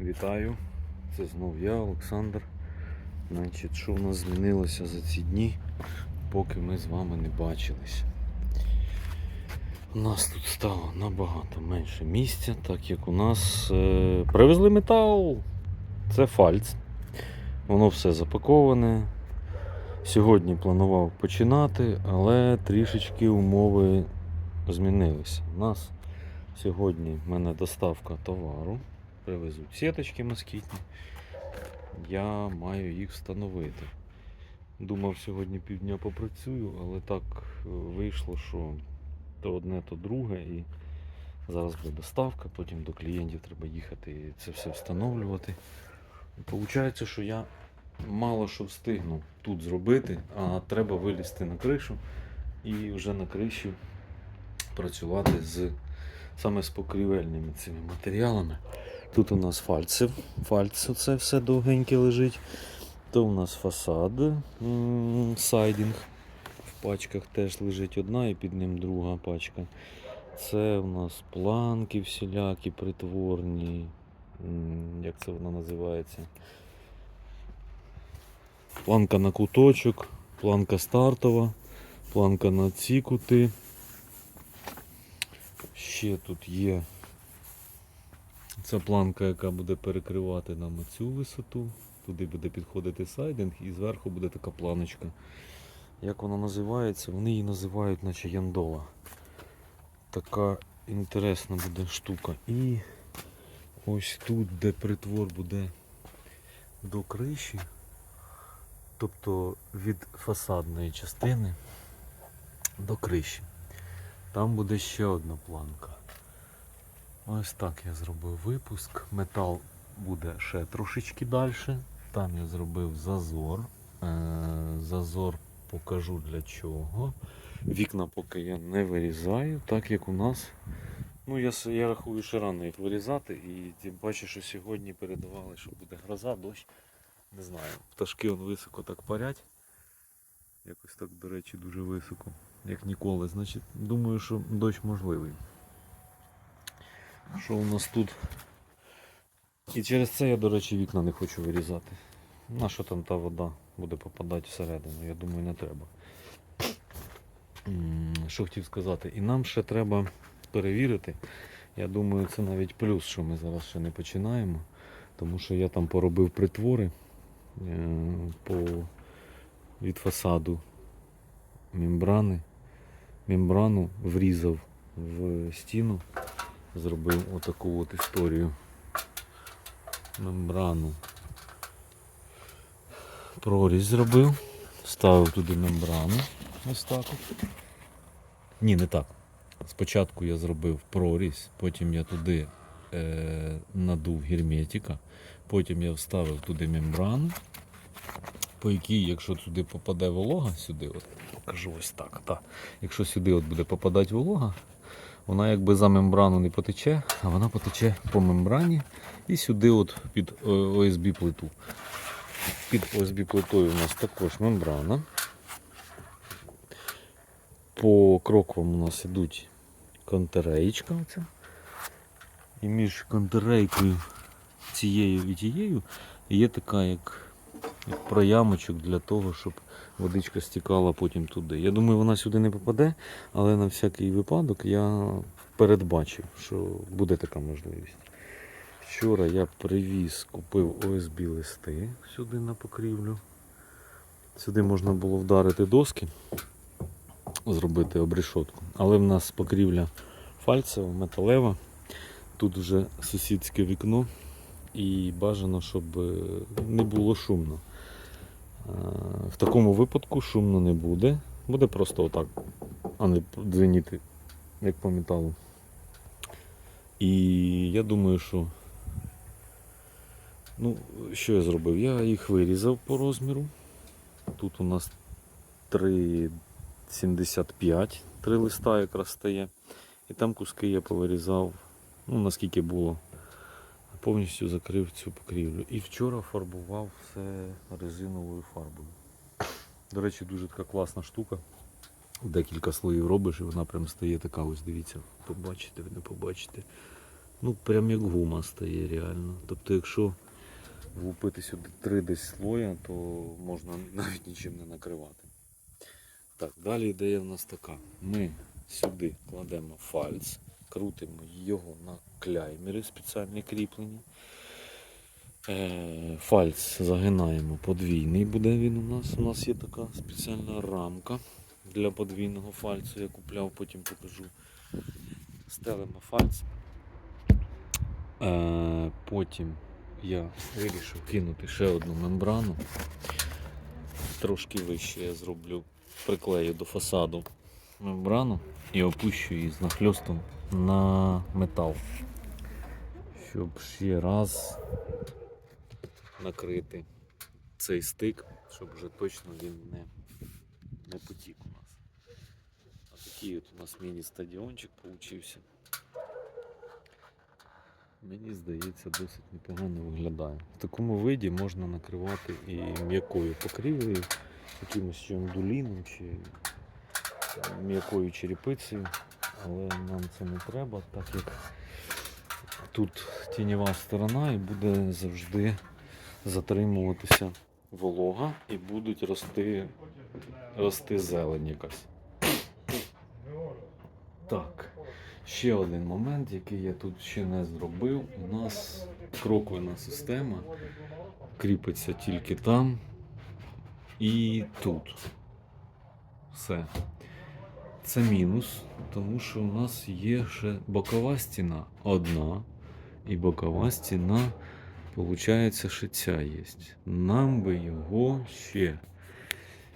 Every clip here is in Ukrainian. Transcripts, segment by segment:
Вітаю, це знов я, Олександр. Значить, що в нас змінилося за ці дні, поки ми з вами не бачились. У нас тут стало набагато менше місця, так як у нас е, привезли метал. Це фальц. Воно все запаковане. Сьогодні планував починати, але трішечки умови змінилися. У нас сьогодні в мене доставка товару привезуть сіточки москітні. Я маю їх встановити. Думав, сьогодні півдня попрацюю, але так е, вийшло, що то одне, то друге. І зараз буде доставка, потім до клієнтів треба їхати і це все встановлювати. І Получається, що я мало що встигну тут зробити, а треба вилізти на кришу і вже на криші працювати з саме з покрівельними цими матеріалами. Тут у нас фальцев. Фальц це все довгеньке лежить. То у нас фасад, м, сайдінг. В пачках теж лежить одна і під ним друга пачка. Це у нас планки всілякі, притворні. Як це воно називається? Планка на куточок, планка стартова, планка на ці кути. Ще тут є ця планка, яка буде перекривати нам цю висоту. Туди буде підходити сайдинг і зверху буде така планочка. Як вона називається? Вони її називають наче яндола. Така інтересна буде штука. І ось тут, де притвор буде до криші, тобто від фасадної частини до криші. Там буде ще одна планка. Ось так я зробив випуск. Метал буде ще трошечки далі. Там я зробив зазор. Е, Зазор покажу для чого. Вікна поки я не вирізаю, так як у нас. Ну, я, я рахую, що рано їх вирізати. І тим паче, що сьогодні передавали, що буде гроза, дощ. Не знаю. Пташки он високо так парять. Якось так, до речі, дуже високо, як ніколи. Значить, думаю, що дощ можливий. Що у нас тут? І через це я, до речі, вікна не хочу вирізати. На що там та вода буде попадати всередину? Я думаю, не треба. Що хотів сказати? І нам ще треба перевірити. Я думаю, це навіть плюс, що ми зараз ще не починаємо. Тому що я там поробив притвори е, по, від фасаду мембрани. Мембрану врізав в стіну зробив отаку от історію. Мембрану. Прорізь зробив, ставив туди мембрану. Ось так. Ні, не так. Спочатку я зробив прорізь, потім я туди е, надув герметика, потім я вставив туди мембрану, по якій, якщо туди попаде волога, сюди, от, покажу ось так. так. Якщо сюди от буде попадати волога, вона якби за мембрану не потече, а вона потече по мембрані і сюди от під е, ОСБ плиту. Під ОСБ плитою у нас також мембрана. По кроквам у нас ідуть контереєчка. Оця. І між контерейкою цією і тією є така як, як проямочок для того, щоб водичка стікала потім туди. Я думаю, вона сюди не попаде, але на всякий випадок я передбачив, що буде така можливість. Вчора я привіз, купив ОСБ листи сюди на покрівлю. Сюди можна було вдарити доски, зробити обрешотку. Але в нас покрівля фальцева, металева. Тут вже сусідське вікно і бажано, щоб е, не було шумно. Е, В такому випадку шумно не буде. Буде просто отак, а не дзвеніти, як по металу. І я думаю, що. Ну, що я зробив? Я їх вирізав по розміру. Тут у нас 3,75, три листа якраз стає. І там куски я повирізав, ну наскільки було. Повністю закрив цю покрівлю. І вчора фарбував все резиновою фарбою. До речі, дуже така класна штука. Декілька слоїв робиш і вона прям стає така, ось дивіться, побачите, ви не побачите. Ну, прям як гума стає реально. Тобто, якщо влупити сюди три десь слоя, то можна навіть нічим не накривати. Так, далі ідея в нас така. Ми сюди кладемо фальц, крутимо його на кляймери спеціальні кріплені. Е, Фальц загинаємо подвійний буде він у нас. У нас є така спеціальна рамка для подвійного фальцу. Я купляв, потім покажу. Стелимо фальц. Е, Потім я вирішив кинути ще одну мембрану. Трошки вище я зроблю, приклею до фасаду мембрану і опущу її з нахльостом на метал. Щоб ще раз накрити цей стик, щоб вже точно він не, не потік у нас. А такий от у нас міні-стадіончик получився. Мені здається, досить непогано виглядає. В такому виді можна накривати і м'якою покрівлею, якимось чи м'якою черепицею, але нам це не треба, так як тут тіньова сторона і буде завжди затримуватися волога і будуть рости, рости зелень якась. Так. Ще один момент, який я тут ще не зробив. У нас кроквена система кріпиться тільки там і тут. Все. Це мінус, тому що у нас є ще бокова стіна одна, і бокова стіна, виходить, ще ця є. Нам би його ще.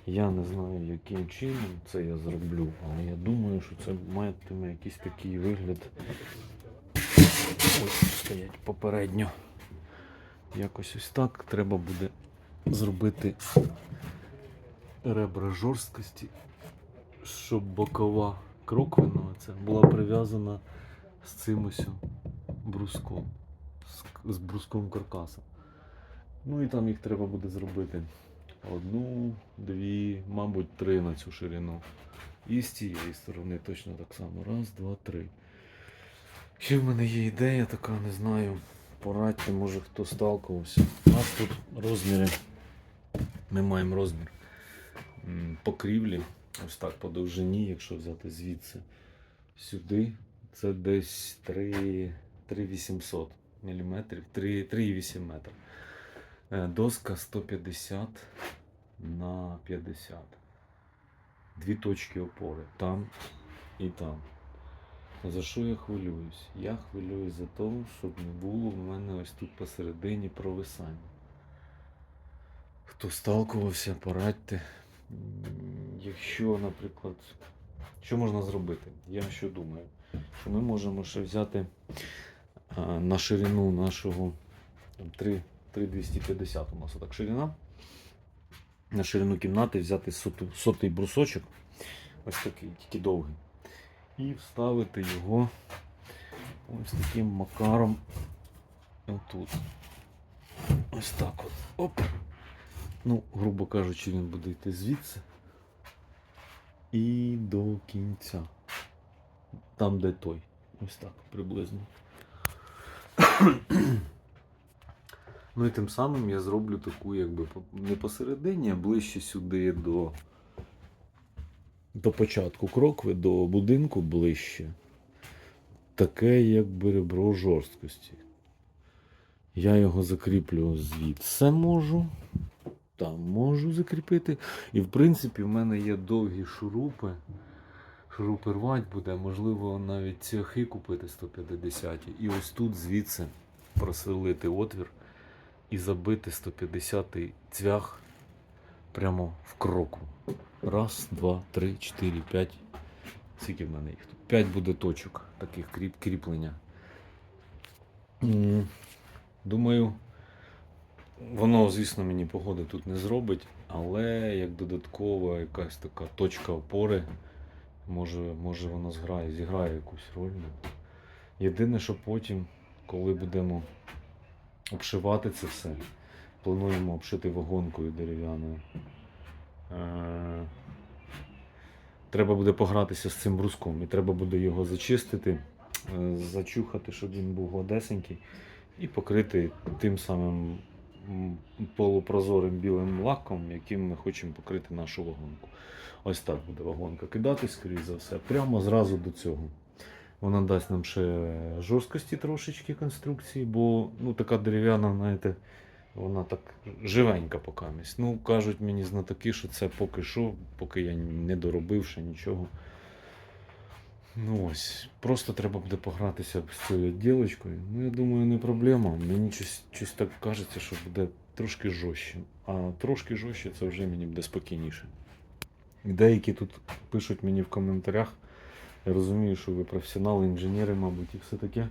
Я не знаю, яким чином це я зроблю, але я думаю, що це матиме якийсь такий вигляд. Ось стоять попередньо. Якось ось так треба буде зробити ребра жорсткості, щоб бокова кроквина ця була прив'язана з цим ось бруском, з, з бруском каркаса. Ну і там їх треба буде зробити одну, дві, мабуть, три на цю ширину. І з цієї сторони точно так само. Раз, два, три. Ще в мене є ідея така, не знаю. Порадьте, може хто сталкувався. У нас тут розміри. Ми маємо розмір покрівлі. Ось так по довжині, якщо взяти звідси сюди, це десь 3800 мм, 3,8 метра. Доска 150 на 50. Дві точки опори. Там і там. За що я хвилююсь? Я хвилююсь за те, щоб не було в мене ось тут посередині провисання. Хто сталкувався, порадьте. Якщо, наприклад, що можна зробити? Я що думаю? Що ми можемо ще взяти на ширину нашого там, 3, 3250 у нас отак ширина. На ширину кімнати взяти сотий брусочок, ось такий, тільки довгий, і вставити його ось таким макаром отут. Ось так от. Оп. Ну, грубо кажучи, він буде йти звідси і до кінця. Там, де той. Ось так приблизно. Ну і тим самим я зроблю таку, якби не посередині, а ближче сюди до, до початку крокви, до будинку ближче. Таке якби ребро жорсткості. Я його закріплю звідси можу. Там можу закріпити. І в принципі в мене є довгі шурупи. Шурупи рвать буде, можливо, навіть цехи купити 150 І ось тут звідси просверлити отвір і забити 150-й цвях прямо в кроку. Раз, два, три, чотири, п'ять. Скільки в мене їх тут? П'ять буде точок таких кріп, кріплення. Думаю, воно, звісно, мені погоди тут не зробить, але як додаткова якась така точка опори, може, може воно зграє, зіграє якусь роль. Єдине, що потім, коли будемо обшивати це все. Плануємо обшити вагонкою дерев'яною. Е, Треба буде погратися з цим бруском і треба буде його зачистити е, зачухати, щоб він був гладесенький, і покрити тим самим полупрозорим білим лаком, яким ми хочемо покрити нашу вагонку. Ось так буде вагонка кидати, скоріш за все, прямо зразу до цього. Вона дасть нам ще жорсткості трошечки конструкції, бо ну, така дерев'яна, знаєте, вона так живенька покамість. Ну, кажуть мені знатоки, що це поки що, поки я не доробив ще нічого. Ну ось, просто треба буде погратися з цією ділочкою. Ну, я думаю, не проблема. Мені щось, щось так кажеться, що буде трошки жорстче. А трошки жорстче це вже мені буде спокійніше. Деякі тут пишуть мені в коментарях. Я розумію, що ви професіонали, інженери, мабуть, і все таке.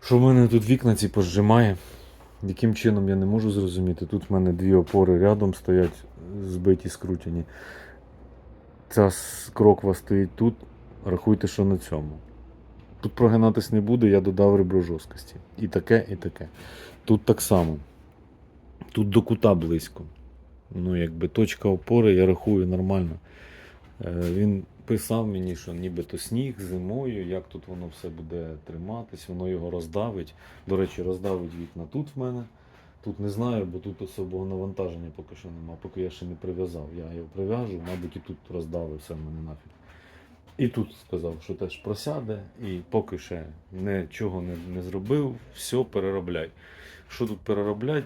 Що в мене тут вікна ці пожимає. Яким чином я не можу зрозуміти. Тут в мене дві опори рядом стоять, збиті, скрутені. Ця кроква стоїть тут, рахуйте, що на цьому. Тут прогинатись не буде, я додав ребро жорсткості. І таке, і таке. Тут так само. Тут до кута близько. Ну, якби точка опори, я рахую нормально. Е, Він писав мені, що нібито сніг зимою, як тут воно все буде триматись, воно його роздавить. До речі, роздавить вікна тут в мене. Тут не знаю, бо тут особого навантаження поки що нема, поки я ще не прив'язав. Я його прив'яжу, мабуть, і тут роздавив все в мене нафіг. І тут сказав, що теж просяде, і поки ще нічого не, не зробив, все переробляй. Що тут перероблять,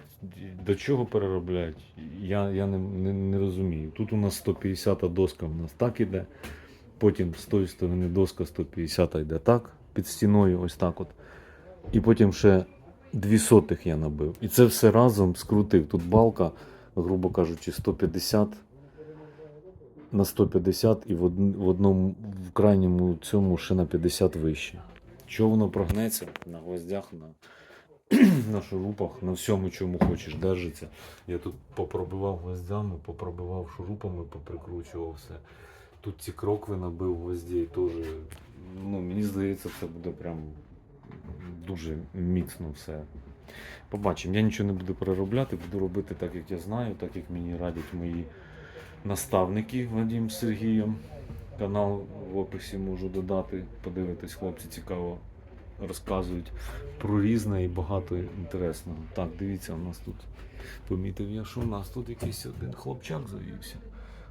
до чого перероблять, я, я не, не, не розумію. Тут у нас 150 та доска у нас так іде. Потім з тої сторони доска 150 йде так, під стіною, ось так от. І потім ще дві сотих я набив. І це все разом скрутив. Тут балка, грубо кажучи, 150 на 150 і в, одному в крайньому цьому ще на 50 вище. Що воно прогнеться на гвоздях, на, на шурупах, на всьому, чому хочеш, держиться. Я тут попробивав гвоздями, попробивав шурупами, поприкручував все. Тут ці крокви набив гвоздей теж. Ну, мені здається, це буде прям дуже міцно все. Побачимо. Я нічого не буду переробляти, буду робити так, як я знаю, так як мені радять мої наставники Вадим з Сергієм. Канал в описі можу додати, подивитись, хлопці цікаво розказують про різне і багато інтересного. Так, дивіться, у нас тут помітив я, що у нас тут якийсь один хлопчак завівся.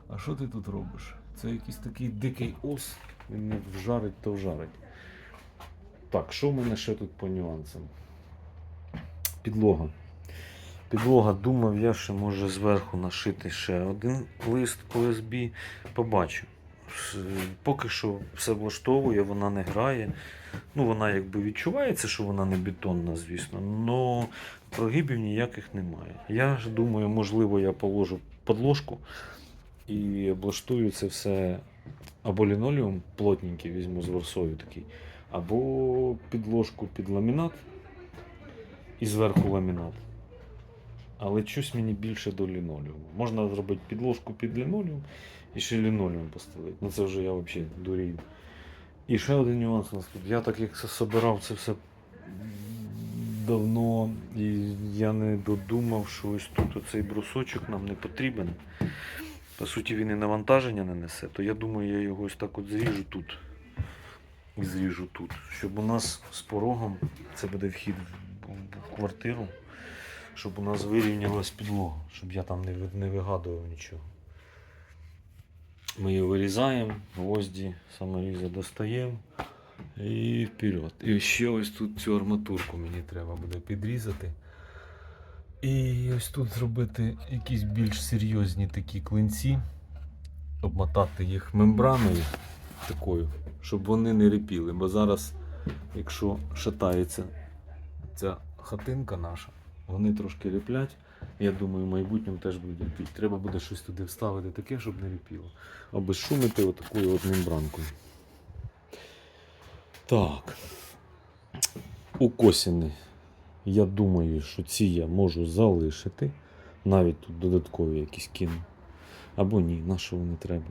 А що ти тут робиш? Це якийсь такий дикий ос, він не вжарить, то вжарить. Так, що в мене ще тут по нюансам? Підлога. Підлога, думав, я ще може зверху нашити ще один лист OSB. Побачу. Поки що все влаштовує, вона не грає. Ну, вона якби відчувається, що вона не бетонна, звісно, але прогибів ніяких немає. Я ж думаю, можливо, я положу подложку і облаштую це все або лінолеум плотненький візьму з ворсою такий, або підложку під ламінат і зверху ламінат. Але щось мені більше до лінолеуму. Можна зробити підложку під лінолеум і ще лінолеум поставити. Ну це вже я взагалі дурію. І ще один нюанс у нас тут. Я так як собирав це все давно, і я не додумав, що ось тут оцей брусочок нам не потрібен. По суті, він і навантаження не несе, то я думаю, я його ось так от зріжу тут. І зріжу тут. Щоб у нас з порогом, це буде вхід в квартиру, щоб у нас вирівнялась підлога, щоб я там не, не вигадував нічого. Ми її вирізаємо, гвозді, саморізи достаємо і вперед. І ще ось тут цю арматурку мені треба буде підрізати. І ось тут зробити якісь більш серйозні такі клинці, обмотати їх мембраною такою, щоб вони не репіли. Бо зараз, якщо шатається ця хатинка наша, вони трошки ріплять. Я думаю, в майбутньому теж будуть ріпіти. Треба буде щось туди вставити таке, щоб не ріпіло. Обезшумити отакою от мембранкою. Так. Укосини. Я думаю, що ці я можу залишити. Навіть тут додаткові якісь кину. Або ні, на що вони треба.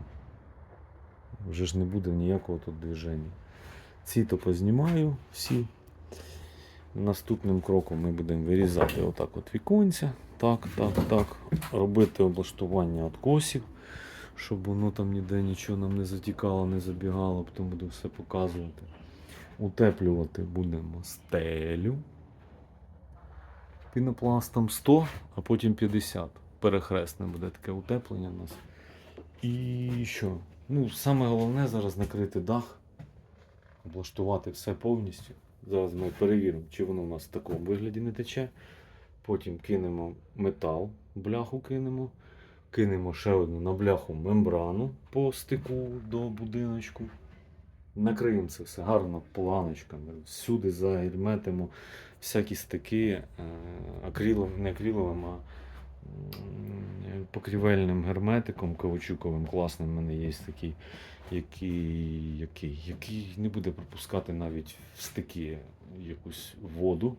Вже ж не буде ніякого тут движення. Ці то познімаю всі. Наступним кроком ми будемо вирізати отак от віконця. Так, так, так. Робити облаштування откосів, щоб воно там ніде нічого нам не затікало, не забігало, потім буду все показувати. Утеплювати будемо стелю. Пінопластом 100, а потім 50. Перехресне буде таке утеплення у нас. І що? Ну, саме головне зараз накрити дах, облаштувати все повністю. Зараз ми перевіримо, чи воно у нас в такому вигляді не тече. Потім кинемо метал, бляху кинемо. Кинемо ще одну на бляху мембрану по стику до будиночку. Накриємо це все гарно планочками. Всюди загерметимо всякі стики е, акриловим, не акриловим, а покрівельним герметиком каучуковим. Класним в мене є такий, який, який, який не буде пропускати навіть в стики якусь воду.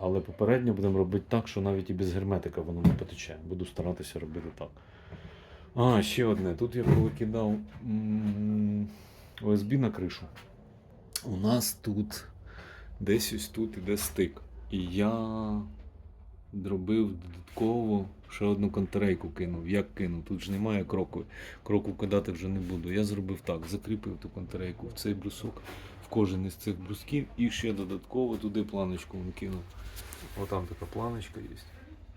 Але попередньо будемо робити так, що навіть і без герметика воно не потече. Буду старатися робити так. А, ще одне. Тут я коли кидав ОСБ на кришу. У нас тут десь ось тут іде стик. І я зробив додатково ще одну контрейку кинув. Як кинув? Тут ж немає кроку. Кроку кидати вже не буду. Я зробив так, закріпив ту контрейку в цей брусок, в кожен із цих брусків і ще додатково туди планочку накинув. Отам така планочка є.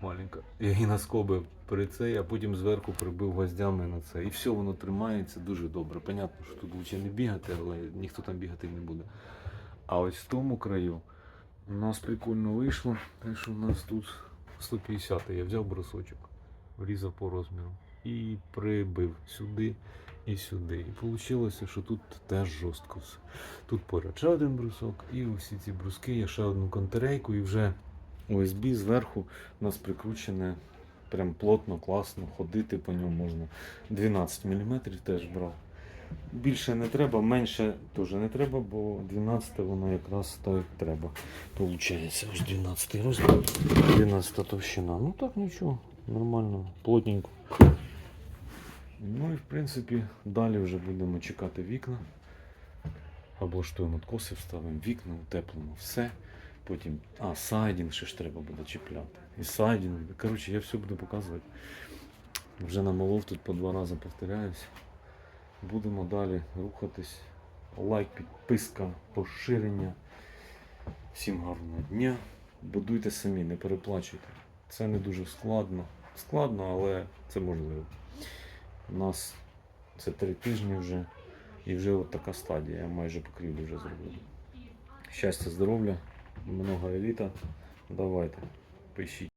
Маленька. Я її на скоби при цей, а потім зверху прибив гвоздями на це. І все воно тримається дуже добре. Понятно, що тут лучше не бігати, але ніхто там бігати не буде. А ось в тому краю у нас прикольно вийшло, те, що у нас тут 150 я взяв брусочок, врізав по розміру і прибив сюди і сюди. І вийшло, що тут теж жорстко все. Тут поряд ще один брусок, і усі ці бруски, я ще одну контерейку і вже ОСБ зверху у нас прикручене прям плотно, класно, ходити по ньому можна. 12 мм теж брав. Більше не треба, менше теж не треба, бо 12 воно якраз так як треба. Получається ось 12 розмір, 12 товщина. Ну так нічого, нормально, плотненько. Ну і в принципі далі вже будемо чекати вікна. Облаштуємо откоси, вставимо вікна, утеплимо все. Потім, а, сайдінг ще ж треба буде чіпляти. І сайдінг. Коротше, я все буду показувати. Вже намолов тут по два рази повторяюсь. Будемо далі рухатись. Лайк, підписка, поширення. Всім гарного дня. Будуйте самі, не переплачуйте. Це не дуже складно. Складно, але це можливо. У нас це три тижні вже. І вже от така стадія. Я майже покрівлю вже зробив. Щастя, здоров'я, много еліта. Давайте, пишіть.